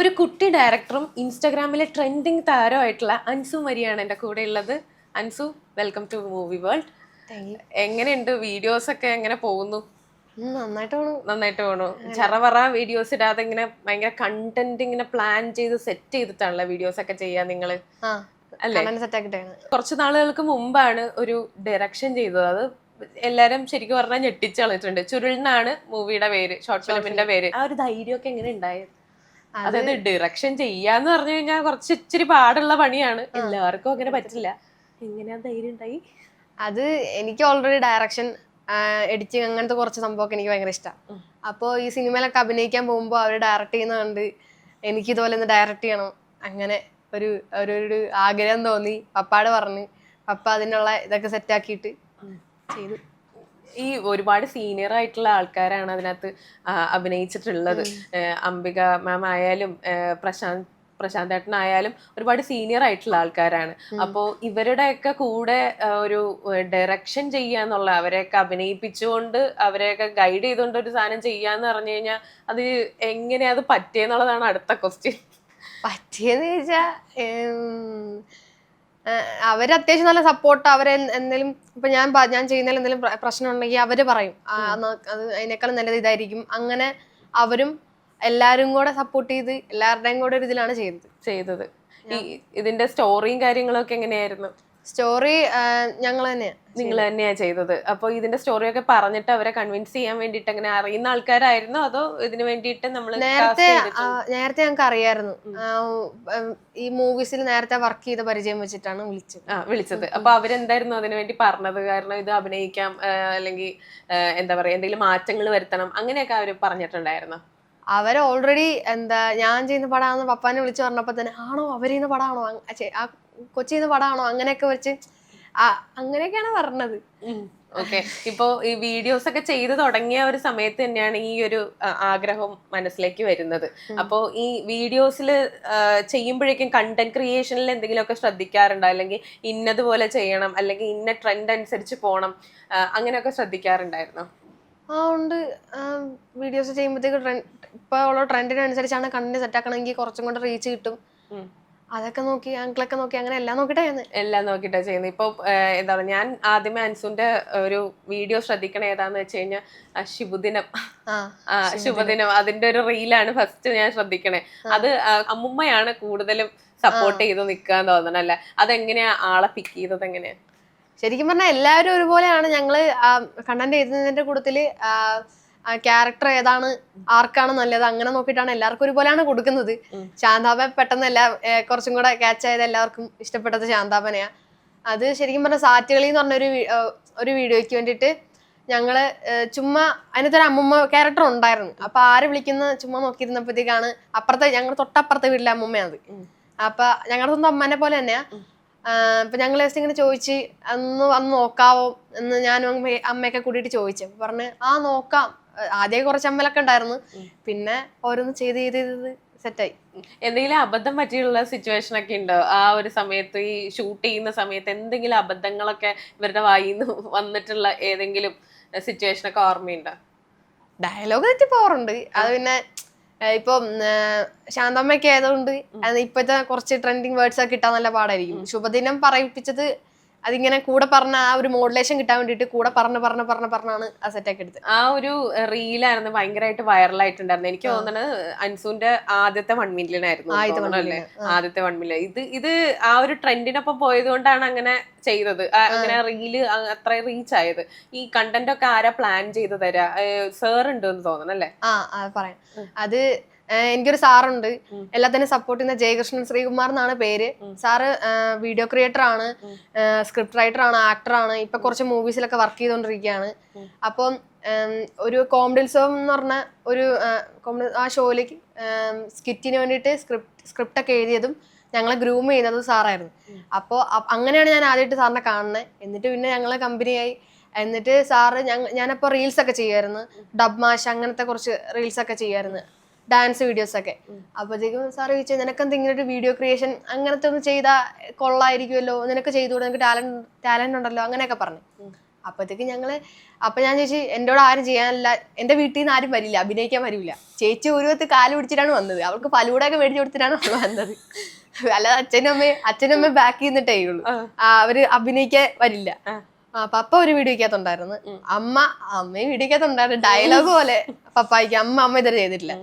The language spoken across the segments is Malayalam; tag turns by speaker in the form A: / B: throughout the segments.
A: ഒരു കുട്ടി ഡയറക്ടറും ഇൻസ്റ്റാഗ്രാമിലെ ട്രെൻഡിങ് താരമായിട്ടുള്ള അൻസു മരിയാണ് എന്റെ കൂടെ ഉള്ളത്. Ansu welcome to movie world എങ്ങനെയുണ്ട്? വീഡിയോസ് ഒക്കെ എങ്ങനെ പോകുന്നു?
B: നന്നായിട്ട് പോണു.
A: നന്നായിട്ട് പോണു. ചറവറ വീഡിയോസ് ഇടാതെ ഇങ്ങനെ ഭയങ്കര കണ്ടന്റ് ഇങ്ങനെ പ്ലാൻ ചെയ്ത് സെറ്റ് ചെയ്തിട്ടാണല്ലോ വീഡിയോസ് ഒക്കെ ചെയ്യാൻ
B: നിങ്ങൾ?
A: അല്ലേ? കുറച്ച് നാളുകൾക്ക് മുമ്പാണ് ഒരു ഡയറക്ഷൻ ചെയ്തത്. അത് എല്ലാരും ശരിക്കും പറഞ്ഞാൽ ഞെട്ടിച്ചു കളഞ്ഞിട്ടുണ്ട്. ചുരുളിനാണ് മൂവിയുടെ പേര് ഷോർട്ട് ഫിലിമിന്റെ പേര്. ആ ഒരു ധൈര്യമൊക്കെ എങ്ങനെ ഉണ്ടായത്? അതായത് ഡിറക്ഷൻ ചെയ്യാന്ന് പറഞ്ഞു കഴിഞ്ഞാൽ കുറച്ച് ഇച്ചിരി പാടുള്ള പണിയാണ്. എല്ലാവർക്കും അങ്ങനെ പറ്റില്ല. എങ്ങനെയാ ധൈര്യം ഉണ്ടായി?
B: അത് എനിക്ക് ഓൾറെഡി ഡയറക്ഷൻ എഡിറ്റിങ് അങ്ങനത്തെ കുറച്ച് സംഭവമൊക്കെ എനിക്ക് ഭയങ്കര ഇഷ്ടം. അപ്പോൾ ഈ സിനിമയിലൊക്കെ അഭിനയിക്കാൻ പോകുമ്പോൾ അവർ ഡയറക്റ്റ് ചെയ്യുന്ന കണ്ട് എനിക്ക് ഇതുപോലെ ഒന്ന് ഡയറക്റ്റ് ചെയ്യണം. അങ്ങനെ ഒരു ഒരു ഒരു ആഗ്രഹം തോന്നി. പപ്പാട് പറഞ്ഞ്. പപ്പ അതിനുള്ള ഇതൊക്കെ സെറ്റാക്കിയിട്ട് ചെയ്തു.
A: ഈ ഒരുപാട് സീനിയർ ആയിട്ടുള്ള ആൾക്കാരാണ് അതിനകത്ത് അഭിനയിച്ചിട്ടുള്ളത്. അംബിക മാം ആയാലും പ്രശാന്ത് പ്രശാന്ത് ഏട്ടനായാലും ഒരുപാട് സീനിയർ ആയിട്ടുള്ള ആൾക്കാരാണ്. അപ്പോൾ ഇവരുടെയൊക്കെ കൂടെ ഒരു ഡയറക്ഷൻ ചെയ്യുക എന്നുള്ള അവരെയൊക്കെ അഭിനയിപ്പിച്ചുകൊണ്ട് അവരെയൊക്കെ ഗൈഡ് ചെയ്തുകൊണ്ട് ഒരു സാധനം ചെയ്യാന്ന് പറഞ്ഞു കഴിഞ്ഞാൽ അത് എങ്ങനെയാ അത് പറ്റിയെന്നുള്ളതാണ് അടുത്ത ക്വസ്റ്റ്യൻ
B: പറ്റിയെന്ന് ചോദിച്ചാ അവർ അത്യാവശ്യം നല്ല സപ്പോർട്ട് അവരെ എന്തെങ്കിലും ഇപ്പൊ ഞാൻ ഞാൻ ചെയ്യുന്നതിൽ എന്തെങ്കിലും പ്ര- പ്രശ്നം ഉണ്ടെങ്കിൽ അവർ പറയും. അത് അതിനേക്കാളും നല്ലത് ഇതായിരിക്കും. അങ്ങനെ അവരും എല്ലാരും കൂടെ സപ്പോർട്ട് ചെയ്ത് എല്ലാവരുടെയും കൂടെ ഒരു ഇതിലാണ് ചെയ്തത്.
A: ചെയ്തത്. ഈ ഇതിന്റെ സ്റ്റോറിയും കാര്യങ്ങളൊക്കെ എങ്ങനെയായിരുന്നു?
B: സ്റ്റോറി ഞങ്ങൾ തന്നെയാ
A: നിങ്ങൾ തന്നെയാണ് ചെയ്തത്. അപ്പോൾ ഇതിന്റെ സ്റ്റോറി ഒക്കെ പറഞ്ഞിട്ട് അവരെ കൺവിൻസ് ചെയ്യാൻ വേണ്ടിയിട്ട് അങ്ങനെ അറിയുന്ന ആൾക്കാരായിരുന്നോ? അതോ ഇതിന് വേണ്ടിയിട്ട് നമ്മൾ
B: നേരത്തെ നേരത്തെ ഞങ്ങൾക്ക് അറിയായിരുന്നു. ഈ മൂവീസിൽ നേരത്തെ വർക്ക് ചെയ്ത പരിചയം വെച്ചിട്ടാണ് വിളിച്ചത്.
A: ആ വിളിച്ചത്. അപ്പൊ അവരെന്തായിരുന്നു അതിനു വേണ്ടി പറഞ്ഞത്? കാരണം ഇത് അഭിനയിക്കാം അല്ലെങ്കിൽ എന്താ പറയാ എന്തെങ്കിലും മാറ്റങ്ങൾ വരുത്തണം. അങ്ങനെയൊക്കെ അവർ പറഞ്ഞിട്ടുണ്ടായിരുന്നു?
B: അവർ ഓൾറെഡി എന്താ ഞാൻ ചെയ്യുന്ന പടമാണെന്ന് പപ്പാനെ വിളിച്ച് പറഞ്ഞപ്പോൾ തന്നെ ആണോ അവർ ചെയ്യുന്ന പടമാണോ ആ കൊച്ചി ചെയ്യുന്ന പടമാണോ അങ്ങനെയൊക്കെ വെച്ച് ആ അങ്ങനെയൊക്കെയാണ് പറഞ്ഞത്.
A: ഓക്കെ ഇപ്പോ ഈ വീഡിയോസ് ഒക്കെ ചെയ്തു തുടങ്ങിയ ഒരു സമയത്ത് തന്നെയാണ് ഈ ഒരു ആഗ്രഹം മനസ്സിലേക്ക് വരുന്നത്. അപ്പോ ഈ വീഡിയോസിൽ ചെയ്യുമ്പോഴേക്കും കണ്ടന്റ് ക്രിയേഷനിൽ എന്തെങ്കിലുമൊക്കെ ശ്രദ്ധിക്കാറുണ്ടോ? അല്ലെങ്കിൽ ഇന്നതുപോലെ ചെയ്യണം അല്ലെങ്കിൽ ഇന്ന ട്രെൻഡ് അനുസരിച്ച് പോകണം അങ്ങനെയൊക്കെ ശ്രദ്ധിക്കാറുണ്ടായിരുന്നോ?
B: ആ ഉണ്ട്. വീഡിയോസ് ചെയ്യുമ്പോഴത്തേക്ക് ട്രെൻഡ് ഇപ്പൊ ഉള്ള ട്രെൻഡിനനുസരിച്ചാണ് കണ്ടന്റ് സെറ്റ് ആക്കണമെങ്കിൽ കുറച്ചും കൂടെ റീച്ച് കിട്ടും. അതൊക്കെ നോക്കി ആങ്കിളൊക്കെ നോക്കി അങ്ങനെ എല്ലാം നോക്കിട്ടാ
A: എല്ലാം നോക്കിട്ടാ ചെയ്യുന്നത് ഇപ്പൊ എന്താ പറയുക ഞാൻ ആദ്യമേ അൻസുന്റെ ഒരു വീഡിയോ ശ്രദ്ധിക്കണ ഏതാന്ന് വെച്ച് കഴിഞ്ഞാൽ ശുഭദിനം. ശുഭദിനം. അതിന്റെ ഒരു റീലാണ് ഫസ്റ്റ് ഞാൻ ശ്രദ്ധിക്കണേ. അത് അമ്മുമ്മയാണ് കൂടുതലും സപ്പോർട്ട് ചെയ്ത് നിക്കാൻ തോന്നണല്ലേ? അതെങ്ങനെയാ ആളെ പിക്ക് ചെയ്തത് എങ്ങനെയാ
B: ശരിക്കും പറഞ്ഞാൽ എല്ലാവരും ഒരുപോലെയാണ്. ഞങ്ങൾ കണ്ടന്റ് എഴുതുന്നതിന്റെ കൂട്ടത്തിൽ ക്യാരക്ടർ ഏതാണ് ആർക്കാണ് നല്ലത് അങ്ങനെ നോക്കിയിട്ടാണ് എല്ലാവർക്കും ഒരുപോലെയാണ് കൊടുക്കുന്നത്.
A: ഉം.
B: ശാന്താപ പെട്ടെന്ന് എല്ലാ കുറച്ചും കൂടെ ക്യാച്ച് ആയത് എല്ലാവർക്കും ഇഷ്ടപ്പെട്ടത് ശാന്താപനയാ അത് ശരിക്കും പറഞ്ഞാൽ സാറ്റുകളി എന്ന് പറഞ്ഞൊരു ഒരു ഒരു വീഡിയോയ്ക്ക് വേണ്ടിയിട്ട് ഞങ്ങൾ ചുമ്മാ അതിനകത്തൊരു അമ്മുമ്മ ക്യാരക്ടർ ഉണ്ടായിരുന്നു. അപ്പൊ ആര് വിളിക്കുന്ന ചുമ്മാ നോക്കിയിരുന്നപ്പോഴത്തേക്കാണ് അപ്പുറത്തെ ഞങ്ങളുടെ തൊട്ടപ്പുറത്തെ വീട്ടിലെ അമ്മുമ്മയാണ്
A: അത്
B: അപ്പൊ ഞങ്ങളുടെ സ്വന്തം അമ്മനെ പോലെ തന്നെയാ. അപ്പൊ ഞങ്ങൾ ജസ്റ്റ് ഇങ്ങനെ ചോദിച്ച് അന്ന് വന്ന് നോക്കാവോ? എന്ന് ഞാനും അമ്മ- അമ്മയൊക്കെ കൂടിയിട്ട് ചോദിച്ചു. അപ്പം പറഞ്ഞ് ആ നോക്കാം. ആദ്യം കുറച്ച് അമ്മലൊക്കെ ഉണ്ടായിരുന്നു. പിന്നെ ഓരോന്ന് ചെയ്ത് ചെയ്ത് ചെയ്ത് സെറ്റായി.
A: എന്തെങ്കിലും അബദ്ധം പറ്റിയുള്ള സിറ്റുവേഷൻ ഒക്കെ ഉണ്ടോ? ആ ഒരു സമയത്ത് ഈ ഷൂട്ട് ചെയ്യുന്ന സമയത്ത് എന്തെങ്കിലും അബദ്ധങ്ങളൊക്കെ ഇവരുടെ വായിന്ന് വന്നിട്ടുള്ള ഏതെങ്കിലും സിറ്റുവേഷൻ ഒക്കെ ഓർമ്മയുണ്ടോ?
B: ഡയലോഗ് തെറ്റി പോവാറുണ്ട്. അത് പിന്നെ ഇപ്പൊ ശാന്തമ്മയൊക്കെ ആയതുകൊണ്ട് ഇപ്പോഴത്തെ കുറച്ച് ട്രെൻഡിങ് വേർഡ്സ് ഒക്കെ കിട്ടാൻ നല്ല പാടായിരിക്കും. ശുഭദിനം പറയിപ്പിച്ചത് അതിങ്ങനെ കൂടെ പറഞ്ഞ ആ ഒരു മോഡുലേഷൻ കിട്ടാൻ വേണ്ടിയിട്ട് കൂടെ പറഞ്ഞ് പറഞ്ഞ് പറഞ്ഞ് പറഞ്ഞാണ് ആ സെറ്റാക്കി എടുത്തത്.
A: ആ ഒരു റീലായിരുന്നു ഭയങ്കരമായിട്ട് വൈറലായിട്ടുണ്ടായിരുന്നു എനിക്ക് തോന്നുന്നത് അൻസുന്റെ ആദ്യത്തെ വൺ മില്യൺ ആയിരുന്നു.
B: ആദ്യത്തെ
A: വൺ മില്യൺ ഇത് ഇത് ആ ഒരു ട്രെൻഡിനൊപ്പം പോയത് കൊണ്ടാണ് അങ്ങനെ ചെയ്തത്. അങ്ങനെ റീൽ അത്ര റീച്ച് ആയത്. ഈ കണ്ടന്റ് ഒക്കെ ആരാ പ്ലാൻ ചെയ്ത് തരാ? സാർ ഉണ്ട് എന്ന് തോന്നണല്ലേ?
B: ആ പറയാം. അത് എനിക്കൊരു സാറുണ്ട്. എല്ലാത്തിനും സപ്പോർട്ട് ചെയ്യുന്ന ജയകൃഷ്ണൻ ശ്രീകുമാർ എന്നാണ് പേര്. സാറ് വീഡിയോ ക്രിയേറ്റർ ആണ്. സ്ക്രിപ്റ്റ് റൈറ്റർ ആണ് ആക്ടർ ആണ്. ഇപ്പൊ കുറച്ച് മൂവീസിലൊക്കെ വർക്ക് ചെയ്തുകൊണ്ടിരിക്കുകയാണ്. അപ്പം ഒരു കോമഡി ഉത്സവം എന്ന് പറഞ്ഞ ഒരു കോമഡി ആ ഷോയിലേക്ക് സ്കിറ്റിന് വേണ്ടിയിട്ട് സ്ക്രിപ്റ്റ് സ്ക്രിപ്റ്റ് ഒക്കെ എഴുതിയതും ഞങ്ങളെ ഗ്രൂം ചെയ്യുന്നത് സാറായിരുന്നു. അപ്പോൾ അങ്ങനെയാണ് ഞാൻ ആദ്യമായിട്ട് സാറിനെ കാണുന്നത് എന്നിട്ട് പിന്നെ ഞങ്ങളെ കമ്പനിയായി എന്നിട്ട് സാറ് ഞാൻ ഞാനപ്പോൾ റീൽസ് ഒക്കെ ചെയ്യുമായിരുന്നു ഡബ് മാഷ് അങ്ങനത്തെ കുറച്ച് റീൽസ് ഒക്കെ ചെയ്യുമായിരുന്നു ഡാൻസ് വീഡിയോസ് ഒക്കെ. അപ്പോഴത്തേക്കും സാർ ചോദിച്ചാൽ നിനക്ക് എന്തെങ്കിലും ഒരു വീഡിയോ ക്രിയേഷൻ അങ്ങനത്തെ ഒന്ന് ചെയ്താൽ കൊള്ളായിരിക്കുമല്ലോ? നിനക്ക് ചെയ്തുകൂടെ? നിനക്ക് ടാലന്റ് ടാലന്റ് ഉണ്ടല്ലോ? അങ്ങനെയൊക്കെ പറഞ്ഞു. അപ്പോഴത്തേക്കും ഞങ്ങൾ അപ്പൊ ഞാൻ ചോദിച്ചു എന്നോട് ആരും ചെയ്യാനില്ല എന്റെ വീട്ടിൽ നിന്ന് ആരും വരില്ല അഭിനയിക്കാൻ വരില്ല. ചേച്ചി ഒരു വിധത്ത് കാൽ പിടിച്ചിട്ടാണ് വന്നത്. അവൾക്ക് ഫലൂടൊക്കെ മേടിച്ചു കൊടുത്തിട്ടാണ് അവൾ വന്നത്. അല്ലാതെ അച്ഛനും അമ്മയും അച്ഛനും അമ്മയും ബാക്കി നിന്നിട്ടേ ഉള്ളൂ. അവർ അഭിനയിക്കാൻ വരില്ല. പപ്പ ഒരു വീഡിയോക്കകത്തുണ്ടായിരുന്നു അമ്മ അമ്മയും വീഡിയോക്കകത്തുണ്ടായിരുന്നു ഡയലോഗ് പോലെ പപ്പായിക്ക് അമ്മ അമ്മ ഇതുവരെ ചെയ്തിട്ടില്ല.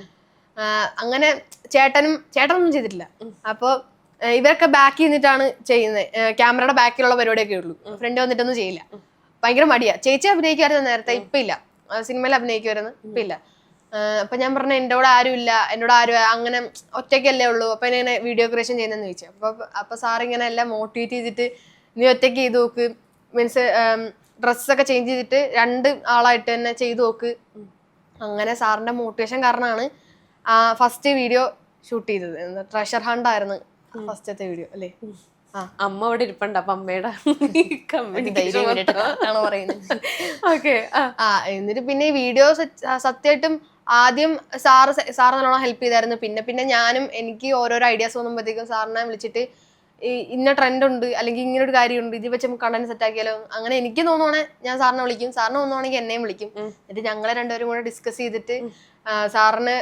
B: അങ്ങനെ ചേട്ടനും ചേട്ടനൊന്നും ചെയ്തിട്ടില്ല. അപ്പോൾ ഇവരൊക്കെ ബാക്കി നിന്നിട്ടാണ് ചെയ്യുന്നത്. ക്യാമറയുടെ ബാക്കിലുള്ള പരിപാടിയൊക്കെ ഉള്ളൂ. ഫ്രണ്ട് വന്നിട്ടൊന്നും ചെയ്യില്ല. ഭയങ്കര മടിയാ. ചേച്ചി അഭിനയിക്കുമായിരുന്നു നേരത്തെ ഇപ്പൊ ഇല്ല. സിനിമയിൽ അഭിനയിക്കുമായിരുന്നു ഇപ്പൊ ഇല്ല. അപ്പൊ ഞാൻ പറഞ്ഞ എന്റെ കൂടെ ആരും ഇല്ല. എന്നോട് ആരും അങ്ങനെ ഒറ്റയ്ക്കല്ലേ ഉള്ളൂ. അപ്പൊ ഇങ്ങനെ വീഡിയോ ക്രിയേഷൻ ചെയ്യുന്നതെന്ന് ചോദിച്ചു. അപ്പൊ അപ്പൊ സാർ ഇങ്ങനെ എല്ലാം മോട്ടിവേറ്റ് ചെയ്തിട്ട് നീ ഒറ്റയ്ക്ക് ചെയ്ത് നോക്ക്. മീൻസ് ഡ്രസ്സൊക്കെ ചേഞ്ച് ചെയ്തിട്ട് രണ്ട് ആളായിട്ട് തന്നെ ചെയ്തു നോക്ക്. അങ്ങനെ സാറിന്റെ മോട്ടിവേഷൻ കാരണമാണ് ഫസ്റ്റ് വീഡിയോ ഷൂട്ട് ചെയ്തത്. ട്രഷർ ഹണ്ട് ആയിരുന്നു ഫസ്റ്റത്തെ വീഡിയോ അല്ലേ? ആ.
A: അമ്മ അവിടെ ഇരിപ്പണ്ട അപ്പൊ അമ്മയുടെ
B: പറയുന്നത്.
A: ഓക്കെ
B: ആ. എന്നിട്ട് പിന്നെ ഈ വീഡിയോ സത്യമായിട്ടും ആദ്യം സാറ് സാറ് നല്ലോണം ഹെൽപ്പ് ചെയ്തായിരുന്നു. പിന്നെ പിന്നെ ഞാനും എനിക്ക് ഓരോരോ ഐഡിയാസ് തോന്നുമ്പോഴത്തേക്കും സാറിനെ വിളിച്ചിട്ട് ഇന്ന ട്രെൻഡ് ഉണ്ട് അല്ലെങ്കിൽ ഇങ്ങനെ ഒരു കാര്യമുണ്ട് ഇത് വെച്ച് നമുക്ക് കണ്ടന്റ് സെറ്റ് ആക്കിയാലോ? അങ്ങനെ എനിക്ക് തോന്നുവാണെ ഞാൻ സാറിനെ വിളിക്കും. സാറിന് തോന്നുവാണെങ്കിൽ എന്നെയും വിളിക്കും. എന്നിട്ട് ഞങ്ങളെ രണ്ടുപേരും കൂടെ ഡിസ്കസ് ചെയ്തിട്ട് സാറിന്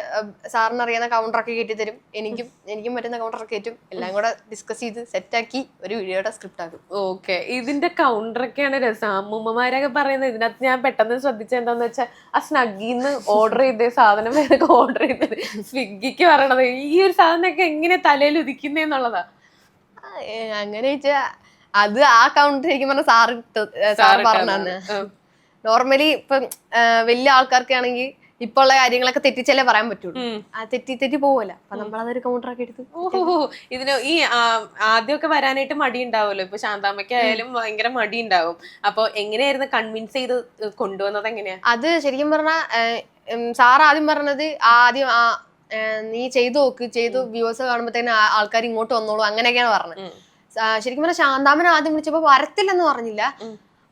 B: സാറിന് അറിയുന്ന കൗണ്ടറൊക്കെ കയറ്റി തരും. എനിക്കും എനിക്കും പറ്റുന്ന കൗണ്ടറൊക്കെ കയറ്റും. എല്ലാം കൂടെ ഡിസ്കസ് ചെയ്ത് സെറ്റാക്കി ഒരു വീഡിയോയുടെ സ്ക്രിപ്റ്റ് ആക്കും.
A: ഓക്കെ. ഇതിന്റെ കൗണ്ടറൊക്കെയാണ് രസം. അമ്മൂമ്മമാരൊക്കെ പറയുന്നത് ഇതിനകത്ത് ഞാൻ പെട്ടെന്ന് ശ്രദ്ധിച്ചെന്താന്ന് വെച്ചാൽ ആ സ്നഗ്ഗിന്ന് ഓർഡർ ചെയ്ത സാധനം ഓർഡർ ചെയ്തത്. സ്വിഗ്ഗിക്ക് പറയണത്. ഈ ഒരു സാധനമൊക്കെ എങ്ങനെ തലയിൽ ഉദിക്കുന്നേന്നുള്ളതാ
B: അങ്ങനെ വെച്ചാ അത് ആ കൗണ്ടർ ശരിക്കും പറഞ്ഞ സാറ് സാർ പറഞ്ഞു നോർമലി ഇപ്പം വലിയ ആൾക്കാർക്ക് ആണെങ്കിൽ ഇപ്പൊ ഉള്ള കാര്യങ്ങളൊക്കെ തെറ്റിച്ചല്ലേ പറയാൻ പറ്റുള്ളൂ. ആ തെറ്റി തെറ്റി പോവല്ല അപ്പൊ നമ്മളതൊരു കൗണ്ടർ ആക്കി എടുത്തു
A: ഓഹോ ഇതിന് ഈ ആദ്യമൊക്കെ വരാനായിട്ട് മടി ഉണ്ടാവുമല്ലോ ഇപ്പൊ ശാന്താമ്മയ്ക്കായാലും ഭയങ്കര മടി ഉണ്ടാവും. അപ്പൊ എങ്ങനെയായിരുന്നു കൺവിൻസ് ചെയ്ത് കൊണ്ടുവന്നത് എങ്ങനെയാ?
B: അത് ശരിക്കും പറഞ്ഞ സാർ ആദ്യം പറഞ്ഞത് ആദ്യം ആ നീ ചെയ്തു നോക്ക് ചെയ്തു വ്യൂവേഴ്സ് കാണുമ്പോഴത്തേന് ആൾക്കാർ ഇങ്ങോട്ട് വന്നോളൂ അങ്ങനെയൊക്കെയാണ് പറഞ്ഞത് ശരിക്കും പറഞ്ഞാൽ ശാന്താമൻ ആദ്യം വിളിച്ചപ്പോ വരത്തില്ലെന്ന് പറഞ്ഞില്ല.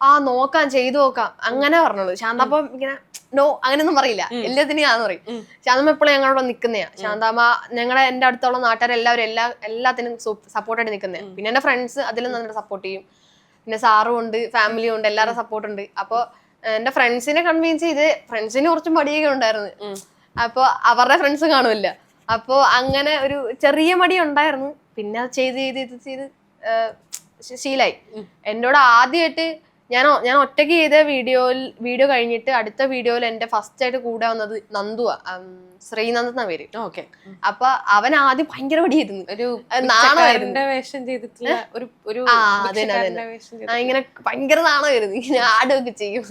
B: ആ നോക്കാം ചെയ്തു നോക്കാം അങ്ങനെ പറഞ്ഞോളൂ. ശാന്താമ്മ ഇങ്ങനെ നോ അങ്ങനെയൊന്നും പറയില്ല. എല്ലാത്തിനും ആന്ന് പറയും. ശാന്താമ്മ എപ്പോഴും ഞങ്ങളോട് നിൽക്കുന്നയാ ശാന്താമ്മ ഞങ്ങളുടെ എന്റെ അടുത്തുള്ള നാട്ടുകാരെല്ലാവരും എല്ലാ എല്ലാത്തിനും സപ്പോർട്ടായിട്ട് നിൽക്കുന്നേ പിന്നെ എന്റെ ഫ്രണ്ട്സ് അതിലും നന്നായിട്ട് സപ്പോർട്ട് ചെയ്യും. പിന്നെ സാറും ഉണ്ട് ഫാമിലിയും ഉണ്ട് എല്ലാവരുടെ സപ്പോർട്ട് ഉണ്ട്. അപ്പോൾ എന്റെ ഫ്രണ്ട്സിനെ കൺവിൻസ് ചെയ്ത് ഫ്രണ്ട്സിന് കുറച്ചും മടിയൊക്കെ ഉണ്ടായിരുന്നു. അപ്പോൾ അവരുടെ ഫ്രണ്ട്സ് കാണുമല്ല. അപ്പോൾ അങ്ങനെ ഒരു ചെറിയ മടി ഉണ്ടായിരുന്നു. പിന്നെ അത് ചെയ്ത് ചെയ്ത് ചെയ്ത് ചെയ്ത് ശീലായി. എന്നോട് ആദ്യമായിട്ട് ഞാൻ ഞാൻ ഒറ്റയ്ക്ക് ചെയ്ത വീഡിയോയിൽ വീഡിയോ കഴിഞ്ഞിട്ട് അടുത്ത വീഡിയോയിൽ എന്റെ ഫസ്റ്റ് ആയിട്ട് കൂടെ വന്നത് നന്ദുവാ ശ്രീനന്ദ് എന്ന പേര്.
A: ഓക്കെ.
B: അപ്പൊ അവൻ ആദ്യം ഭയങ്കര പടിയായിരുന്നു.
A: ഒരു
B: നാണമായിരുന്നു.
A: വേഷം ചെയ്തിട്ടില്ല ഒരു ഒരു
B: ഇങ്ങനെ ഭയങ്കര നാണമായിരുന്നു. ഇങ്ങനെ ആടുകയൊക്കെ ചെയ്യും.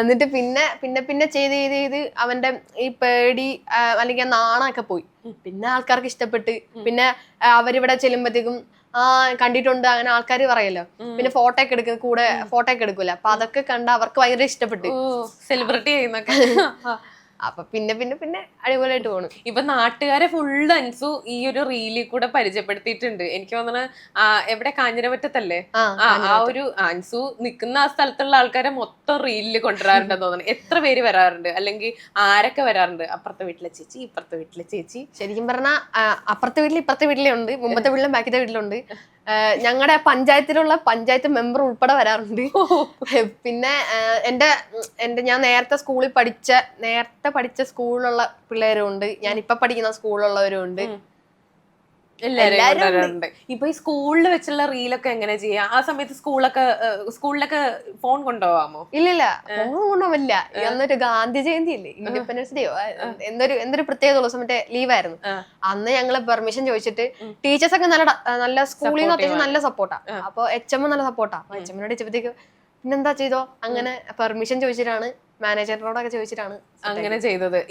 B: എന്നിട്ട് പിന്നെ പിന്നെ പിന്നെ ചെയ്ത് ചെയ്ത് ചെയ്ത് അവന്റെ ഈ പേടി അല്ലെങ്കിൽ നാണമൊക്കെ പോയി. പിന്നെ ആൾക്കാർക്ക് ഇഷ്ടപ്പെട്ട്. പിന്നെ അവരിവിടെ ചെല്ലുമ്പോഴത്തേക്കും ആ കണ്ടിട്ടുണ്ട്. അങ്ങനെ ആൾക്കാർ പറയല്ലോ. പിന്നെ ഫോട്ടോ ഒക്കെ എടുക്കുന്ന കൂടെ ഫോട്ടോ ഒക്കെ എടുക്കൂല. അപ്പൊ അതൊക്കെ കണ്ട് അവർക്ക് ഭയങ്കര ഇഷ്ടപ്പെട്ടു.
A: സെലിബ്രിറ്റി ചെയ്യുന്നൊക്കെ
B: അപ്പൊ പിന്നെ പിന്നെ പിന്നെ അടിപൊളിയായിട്ട് പോണു.
A: ഇപ്പൊ നാട്ടുകാരെ ഫുള്ള് അൻസു ഈ ഒരു റീലിൽ കൂടെ പരിചയപ്പെടുത്തിയിട്ടുണ്ട്. എനിക്ക് തോന്നണ എവിടെ? കാഞ്ഞിരമറ്റത്തല്ലേ
B: ആ
A: ഒരു അൻസു നിൽക്കുന്ന ആ സ്ഥലത്തുള്ള ആൾക്കാരെ മൊത്തം റീലിൽ കൊണ്ടുവരാറുണ്ടെന്ന് തോന്നുന്നു എത്ര പേര് വരാറുണ്ട്? അല്ലെങ്കിൽ ആരൊക്കെ വരാറുണ്ട്? അപ്പുറത്തെ വീട്ടിലെ ചേച്ചി ഇപ്പുറത്തെ വീട്ടിലെ ചേച്ചി.
B: ശരിക്കും പറഞ്ഞാൽ അപ്പുറത്തെ വീട്ടിൽ ഇപ്പുറത്തെ വീട്ടിലുണ്ട് മുമ്പത്തെ വീട്ടിലും ബാക്കിത്തെ വീട്ടിലുണ്ട് ഞങ്ങളുടെ പഞ്ചായത്തിലുള്ള പഞ്ചായത്ത് മെമ്പർ ഉൾപ്പെടെ വരാറുണ്ട്. പിന്നെ എന്റെ എന്റെ ഞാൻ നേരത്തെ സ്കൂളിൽ പഠിച്ച നേരത്തെ പഠിച്ച സ്കൂളിലുള്ള പിള്ളേരും ഉണ്ട് ഞാൻ ഇപ്പൊ പഠിക്കുന്ന സ്കൂളിലുള്ളവരും ഉണ്ട് എല്ലാരും
A: ഇപ്പൊ ഈ സ്കൂളിൽ വെച്ചുള്ള റീലൊക്കെ എങ്ങനെ ചെയ്യാ? ആ സമയത്ത് സ്കൂളൊക്കെ സ്കൂളിലൊക്കെ ഫോൺ കൊണ്ടുപോവാമോ?
B: ഇല്ലില്ല ഫോൺ കൊണ്ടുപോവില്ല എന്നൊരു ഗാന്ധി ജയന്തി അല്ലേ ഇൻഡിപെൻഡൻസ് ഡേയോ എന്തൊരു എന്തൊരു പ്രത്യേക ദിവസം മറ്റേ ലീവായിരുന്നു അന്ന് ഞങ്ങൾ പെർമിഷൻ ചോദിച്ചിട്ട് ടീച്ചേഴ്സ് ഒക്കെ നല്ല നല്ല സ്കൂളിൽ നിന്ന് അത്യാവശ്യം നല്ല സപ്പോർട്ടാ അപ്പൊ എച്ച് എം നല്ല സപ്പോർട്ടാ അപ്പൊ എച്ച് എമ്മിനോട് ചോദിച്ചപ്പോഴത്തേക്ക് പിന്നെന്താ ചെയ്തോ? അങ്ങനെ പെർമിഷൻ ചോദിച്ചിട്ടാണ് മാനേജറിനോടൊക്കെ ചോദിച്ചിട്ടാണ്
A: അങ്ങനെ ചെയ്തത്.